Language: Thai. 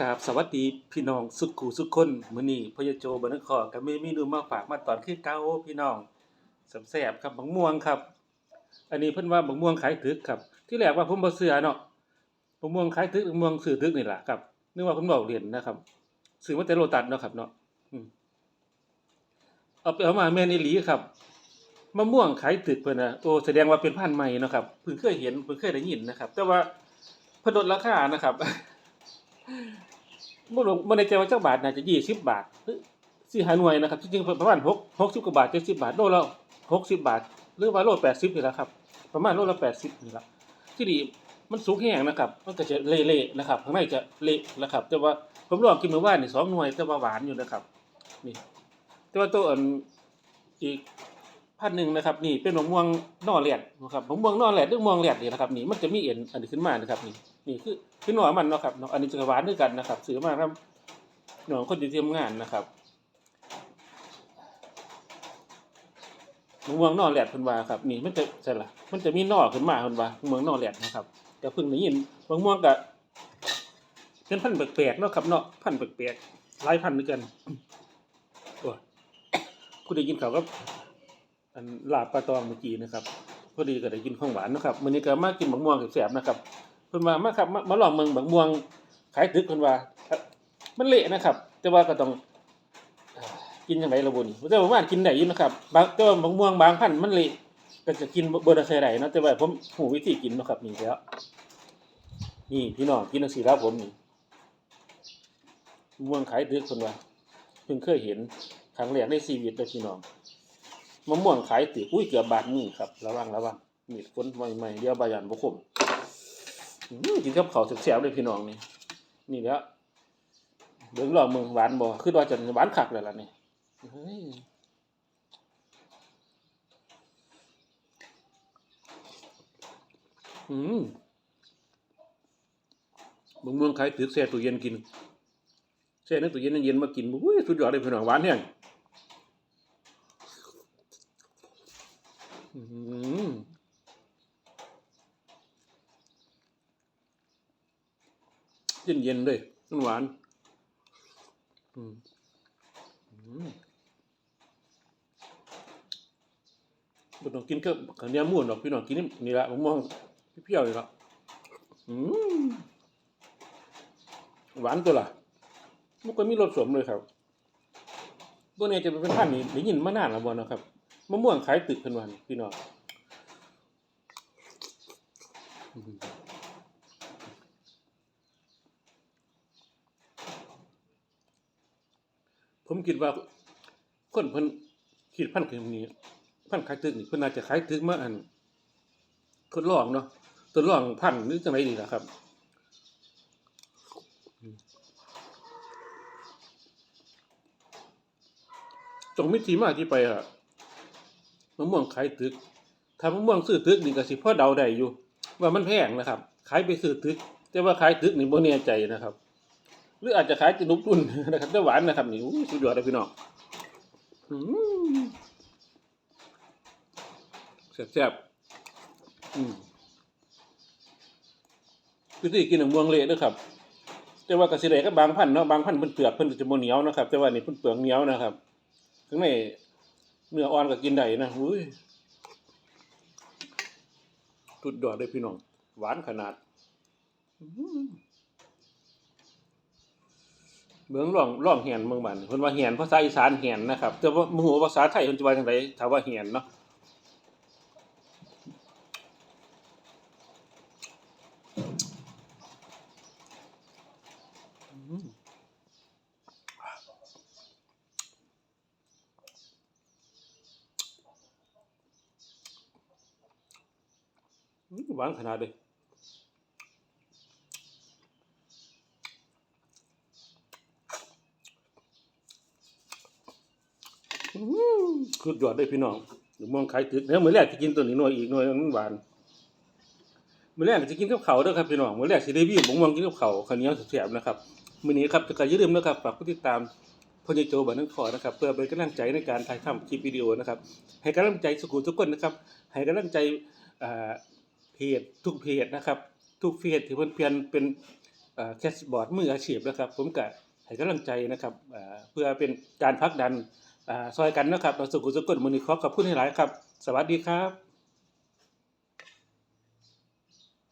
กราบสวัสดีพี่น้องสุดขู่สุดคนมื้อนี้พญโจบันครก็มีเมนูมาฝากมาตอนคือเก่าพี่น้องแซ่บครับบักม่วงครับ อันนี้เพิ่นว่าบักม่วงขายถึกครับ ที่แรกว่าผมบ่เชื่อเนาะบักม่วงขายถึกบักม่วงซื้อถึกนี่ล่ะครับนึกว่าเพิ่นเว้าเล่นนะครับซื้อมาแต่โลตัสเนาะครับเนาะอเอาไปเอามาแม่นอีหลีครับมะม่วงขายถึกเพิ่นน่ะโอ้แสดงว่าเป็นพันธุ์ใหม่เนาะครับเพิ่งเคยเห็นเพิ่งเคยได้ยินนะครับ แต่ว่าเพิ่นลดราคานะครับ บ่ลงบ่แน่ใจว่าจักบาทน่าจะ20บาทหรือสิหาหน่วยนะครับจริงๆประมาณ6 60กสิบกว่าบาท70บาทโลละ60บบาท หรือว่าโล80นี่แหละครับประมาณโลละ80นี่ล่ะที่นี่มันสุกแห้งนะครับมันก็จะเละๆนะครับข้างในจะเละนะครับ แต่ว่าผมลองกินเมื่านนี่2หน่วย แต่ว่าหวานอยู่นะครับนี่แต่ว่าตัวอันอีกพันหนึ่งนะครับ นี่เป็นมะม่วงนอแหลดนะครับมะม่วงนอแหลดหรือมะม่วงแหลดนี่นะครับนี่มันจะมีเอ็นอันนี้ขึ้นมานะครับนี่ นี่คือคือหน่อมันเนาะครับเนาะอันนี้จะหวานด้วยกันนะครับซื้อมาครับหน่อคนที่ทำงานนะครับมะม่วงนอแหลดเพิ่นว่าครับ นี่มันจะใช่ละมันจะมีนอขึ้นมาเพิ่นว่ามะม่วงนอแหลดนะครับแต่เพิ่งได้ยินมะม่วงก็เป็นพันธุ์แปลกๆเนาะครับเนาะพันธุ์แปลกๆหลายพันธุ์ด้วยกันโอ้คุณได้ยินเขาก็อันลาบปลาตองเมื่อกี้นะครับพอดีก็ได้กินของหวานนะครับมื้อนี้ก็มากินบักม่วงแสบๆนะครับ เพิ่นมามาครับมามาลองเมืองบักม่วงขายตึกเพิ่นว่ามันเละนะครับ แต่ว่าก็ต้องกินจังไดล่ะบุญแต่ว่าว่ากินได้อยู่นะครับบางแต่ว่าบักม่วงบางพันธุ์มันเละก็จะกินบ่บ่ได้เคยได้เนาะแต่ว่าผมหูวิธีกินเนาะครับนี่แล้วนี่พี่น้องกินจังซี่แล้วผมนี่ม่วงขายตึกเพิ่นว่าเพิ่งเคยเห็นครั้งแรกในชีวิตเลยพี่น้องมะม่วงขายติอุ้ยเกือบบาทมือครับระวังระวังมีดฝนใหม่ๆเดี๋ยวบายันบ่คมอื้อ กินกับข้าวแซ่บๆเลยพี่น้องนี่นี่แล้วเบิ่งลองมึงหวานบ่คือว่าจะหวานคักแล้วล่ะนี่เฮ้ยอืมมะม่วงขายตึกแช่ตู้เย็นกินแช่ในตู้เย็นเย็นมากินอุ้ยสุดยอดเลยพี่น้องหวานแห้งอื้ เย็นๆเลยมันหวาน อืมอืมบ่ต้องกินกับข้าเนียวมูนดอกพี่น้องกินนี่นี่ละมะม่วงเปรี้ยวๆนี่ละอืมหวานตัวละมันก็มีรสสมเลยครับตัวนี้จะเป็นพันนี้ได้ยินมานานแล้วบ่นะครับมะม่วงขายตึกเพิ่นว่านี่พี่น้องอื้อหือ ผมคิดว่าคนเพิ่นคิดพันธุ์คือนี้พันธุ์ขายตึกนี่เพิ่นน่าจะขายตึกมาอันทดลองเนาะทดลองพันธุ์หรือจังไดดีล่ะครับจงมิทีมากที่ไปอะมะม่วงขายตึกถ้ามะม่วงซื้อตึกนี่ก็สิพ่อเดาได้อยู่ ว่ามันแพงนะครับ ขายไปซื้อตึก แต่ว่าขายตึกนี่บ่แน่ใจนะครับ หรืออาจจะขายจะนุบตุนนะครับแต่หวานนะครับนี่สุดยอดเลยพี่น้องแซ่บๆอืมวิธีกินมะม่วงเละด้อครับ แต่ว่ากระสิเดก็บางพันเนาะบางพันเพิ่นเปลือกเพิ่นจะบ่เหนียวนะครับ แต่ว่านี่เพิ่นเปลือกเหนียวนะครับข้างในเนื้ออ่อนก็กินได้นะอุ้ยสุดยอดเลยพี่น้องหวานขนาดอื อหือเบิ่งร่องร่องแหนเมืองบันเพิ่นว่าแหนภาษาอีสานแหนนะครับ แต่ว่าบ่ฮู้ว่าภาษาไทยเพิ่นจะว่าจังไดถ้าว่าแหนเนาะอื้อหือหวานขนาดเลย อื้อหือดยอดเลยพี่น้องหนูมองขายตึกแล้วมื้อแรกจะกินตัวนี้หน่อยอีกหน่อยมันหวานมื้อแรกจะกินกับข้าวเด้อครับพี่น้องมื้อแรกสิได้วิวบ่ม่วงกินกับข้าวข้าวเหนียวแซ่บนะครับมือนี้ครับจะก็อย่าลืมนะครับฝากติดตามพ่อใหญ่โจบันนังขอนะครับเพื่อเป็นกำลังใจในการถ่ายทำคลิปวิดีโอนะครับให้กำลังใจสุขุทุกคนนะครับ ให้กำลังใจเพจทุกเพจนะครับทุกเพจที่เพิ่นเปลี่ยนเป็นแคสบอร์ดมืออาชีพนะครับ ผมก็ให้กำลังใจนะครับเพื่อเป็นการผลักดัน อ่าซอยกันนะครับเราสุขุสุขคนมื้อนี้ขอขอบคุณหลายครับ สวัสดีครับ